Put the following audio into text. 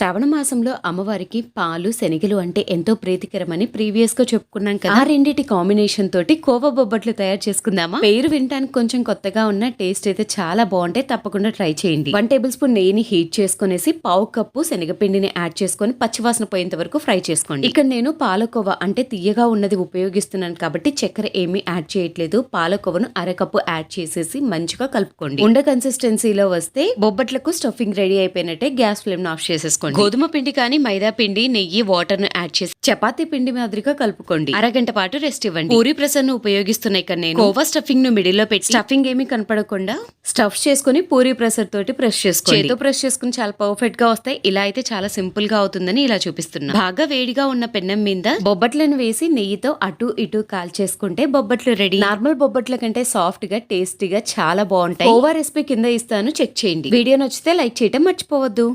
శ్రావణ మాసంలో అమ్మవారికి పాలు శనగలు అంటే ఎంతో ప్రీతికరమని ప్రీవియస్గా చెప్పుకున్నాం కదా. ఆ రెండింటి కాంబినేషన్ తోటి కోవ బొబ్బట్లు తయారు చేసుకుందామా? పేరు వినడానికి కొంచెం కొత్తగా ఉన్న టేస్ట్ అయితే చాలా బాగుంటాయి తప్పకుండా ట్రై చేయండి. వన్ టేబుల్ స్పూన్ నెయ్యిని హీట్ చేసుకునేసి పావు కప్పు శనగపిండిని యాడ్ చేసుకొని పచ్చివాసన పోయేంత వరకు ఫ్రై చేసుకోండి. ఇక్కడ నేను పాలకోవ అంటే తీయగా ఉన్నది ఉపయోగిస్తున్నాను కాబట్టి చక్కెర ఏమీ యాడ్ చేయట్లేదు. పాలకోవను అరకప్పు యాడ్ చేసేసి మంచిగా కలుపుకోండి. ఉండ కన్సిస్టెన్సీలో వస్తే బొబ్బట్లకు స్టఫింగ్ రెడీ అయిపోయినట్టే గ్యాస్ ఫ్లేమ్ ఆఫ్ చేసేసుకోండి. గోధుమ పిండి కానీ మైదా పిండి నెయ్యి వాటర్ను యాడ్ చేసి చపాతీ పిండి మాదిరిగా కలుపుకోండి. అరగంట పాటు రెస్ట్ ఇవ్వండి. పూరి ప్రెసర్ను ఉపయోగిస్తున్నాయి ఇక్కడ నేను. కోవా స్టఫింగ్ను మిడిల్లో పెట్టి స్టఫింగ్ ఏమీ కనపడకుండా స్టఫ్ చేసుకుని పూరి ప్రెసర్ తోటి ప్రెస్ చేసుకోండి. చేతో ప్రెస్ చేసుకుని చాలా పర్ఫెక్ట్గా వస్తాయి. ఇలా అయితే చాలా సింపుల్గా అవుతుందని ఇలా చూపిస్తున్నా. బాగా వేడిగా ఉన్న పెన్నం మీద బొబ్బట్లను వేసి నెయ్యితో అటు ఇటు కాల్ చేసుకుంటే బొబ్బట్లు రెడీ నార్మల్ బొబ్బట్ల కంటే సాఫ్ట్గా టేస్టీగా చాలా బాగుంటాయి. ఓవర్ రెసిపీ కింద ఇస్తాను. చెక్ చేయండి. వీడియో నచ్చితే లైక్ చేయటం మర్చిపోవద్దు.